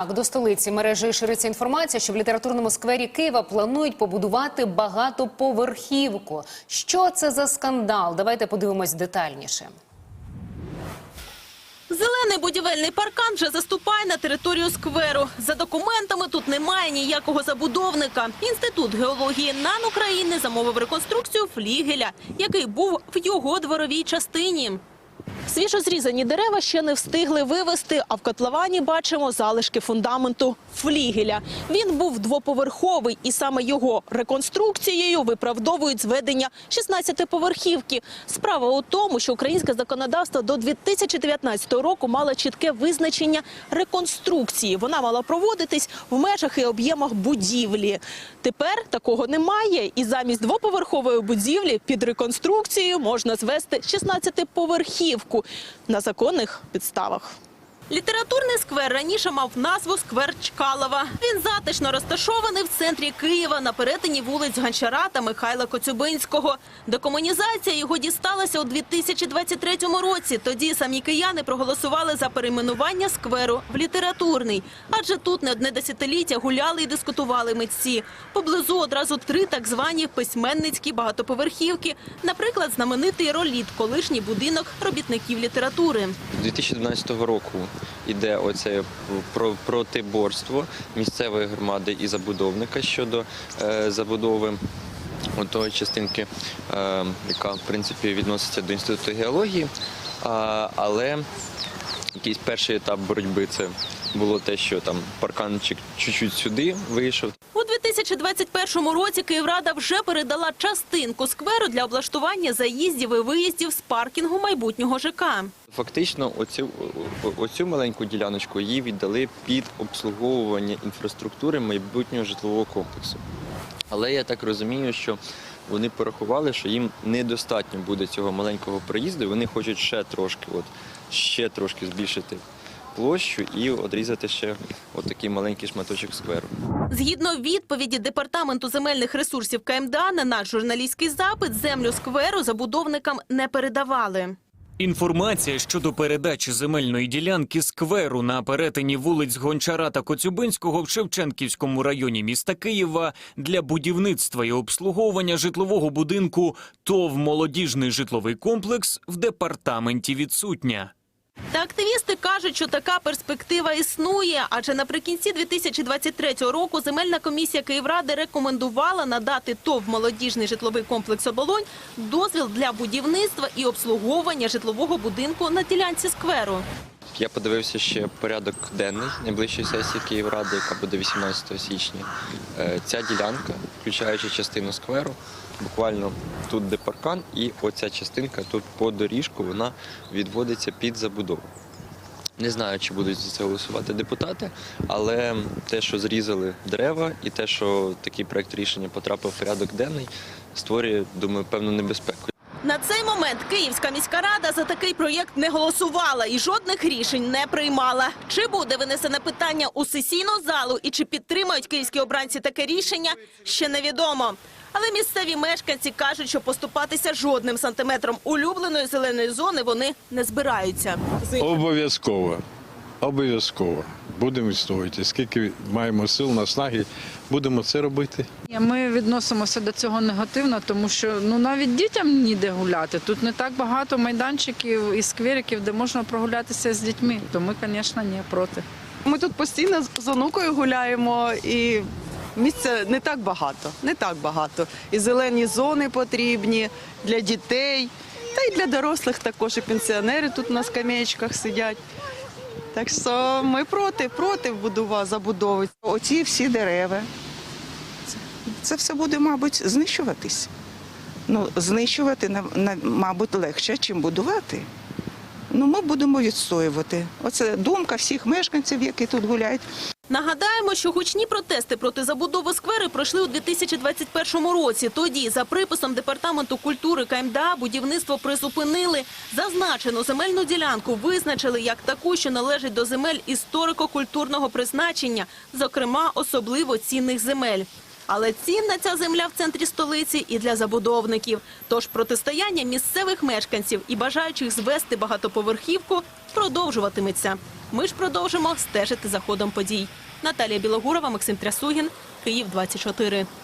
Так, до столиці мережі шириться інформація, що в літературному сквері Києва планують побудувати багатоповерхівку. Що це за скандал? Давайте подивимось детальніше. Зелений будівельний паркан вже заступає на територію скверу. За документами тут немає ніякого забудовника. Інститут геології НАН України замовив реконструкцію флігеля, який був в його дворовій частині. Свіжо зрізані дерева ще не встигли вивезти, а в котловані бачимо залишки фундаменту флігеля. Він був двоповерховий, і саме його реконструкцією виправдовують зведення 16-поверхівки. Справа у тому, що українське законодавство до 2019 року мало чітке визначення реконструкції. Вона мала проводитись в межах і об'ємах будівлі. Тепер такого немає, і замість двоповерхової будівлі під реконструкцією можна звести 16-поверхівку на законних підставах. Літературний сквер раніше мав назву сквер Чкалова. Він затишно розташований в центрі Києва на перетині вулиць Гончара та Михайла Коцюбинського. Декомунізація його дісталася у 2023 році. Тоді самі кияни проголосували за перейменування скверу в літературний. Адже тут не одне десятиліття гуляли і дискутували митці. Поблизу одразу три так звані письменницькі багатоповерхівки. Наприклад, знаменитий роліт, колишній будинок робітників літератури. З 2012 року йде оце протиборство місцевої громади і забудовника щодо е, забудови тої частинки, е, яка в принципі відноситься до інституту геології. Але якийсь перший етап боротьби це було те, що там парканчик чуть-чуть сюди вийшов. У 2021 році Київрада вже передала частинку скверу для облаштування заїздів і виїздів з паркінгу майбутнього ЖК. Фактично, оцю, оцю маленьку діляночку її віддали під обслуговування інфраструктури майбутнього житлового комплексу. Але я так розумію, що вони порахували, що їм недостатньо буде цього маленького проїзду, вони хочуть ще трошки, от, ще трошки збільшити площу і одрізати ще от такий маленький шматочок скверу. Згідно відповіді Департаменту земельних ресурсів КМДА на наш журналістський запит, землю скверу забудовникам не передавали. Інформація щодо передачі земельної ділянки скверу на перетині вулиць Гончара та Коцюбинського в Шевченківському районі міста Києва для будівництва і обслуговування житлового будинку ТОВ «Молодіжний житловий комплекс» в департаменті відсутня. Та активісти кажуть, що така перспектива існує, адже наприкінці 2023 року земельна комісія Київради рекомендувала надати ТОВ «Молодіжний житловий комплекс «Оболонь» дозвіл для будівництва і обслуговування житлового будинку на ділянці скверу. Я подивився ще порядок денний найближчої сесії Київради, яка буде 18 січня. Е, Ця ділянка, включаючи частину скверу, буквально тут де паркан, і оця частинка тут по доріжку вона відводиться під забудову. Не знаю, чи будуть за це голосувати депутати, але те, що зрізали дерева, і те, що такий проект рішення потрапив в порядок денний, створює, думаю, певну небезпеку. На цей момент Київська міська рада за такий проєкт не голосувала і жодних рішень не приймала. Чи буде винесене питання у сесійну залу і чи підтримають київські обранці таке рішення, ще невідомо. Але місцеві мешканці кажуть, що поступатися жодним сантиметром улюбленої зеленої зони вони не збираються. Обов'язково. Обов'язково. Будемо відстоювати. Скільки маємо сил, наснаги, будемо це робити. Ми відносимося до цього негативно, тому що ну навіть дітям ніде гуляти. Тут не так багато майданчиків і сквериків, де можна прогулятися з дітьми. То ми, звісно, не проти. Ми тут постійно з- онукою гуляємо і місця не так багато, не так багато. І зелені зони потрібні для дітей, та й для дорослих також. І пенсіонери тут на скамеечках сидять. Так що ми проти, проти будова забудови. Оці всі дерева, це, все буде, мабуть, знищуватись. Ну, знищувати, мабуть, легше, чим будувати. Ну, ми будемо відстоювати. Оце думка всіх мешканців, які тут гуляють. Нагадаємо, що гучні протести проти забудови сквери пройшли у 2021 році. Тоді, за приписом Департаменту культури КМДА, будівництво призупинили. Зазначену земельну ділянку визначили як таку, що належить до земель історико-культурного призначення, зокрема особливо цінних земель. Але цінна ця земля в центрі столиці і для забудовників. Тож протистояння місцевих мешканців і бажаючих звести багатоповерхівку продовжуватиметься. Ми ж продовжимо стежити за ходом подій. Наталія Білогурова, Максим Трясугін, Київ 24.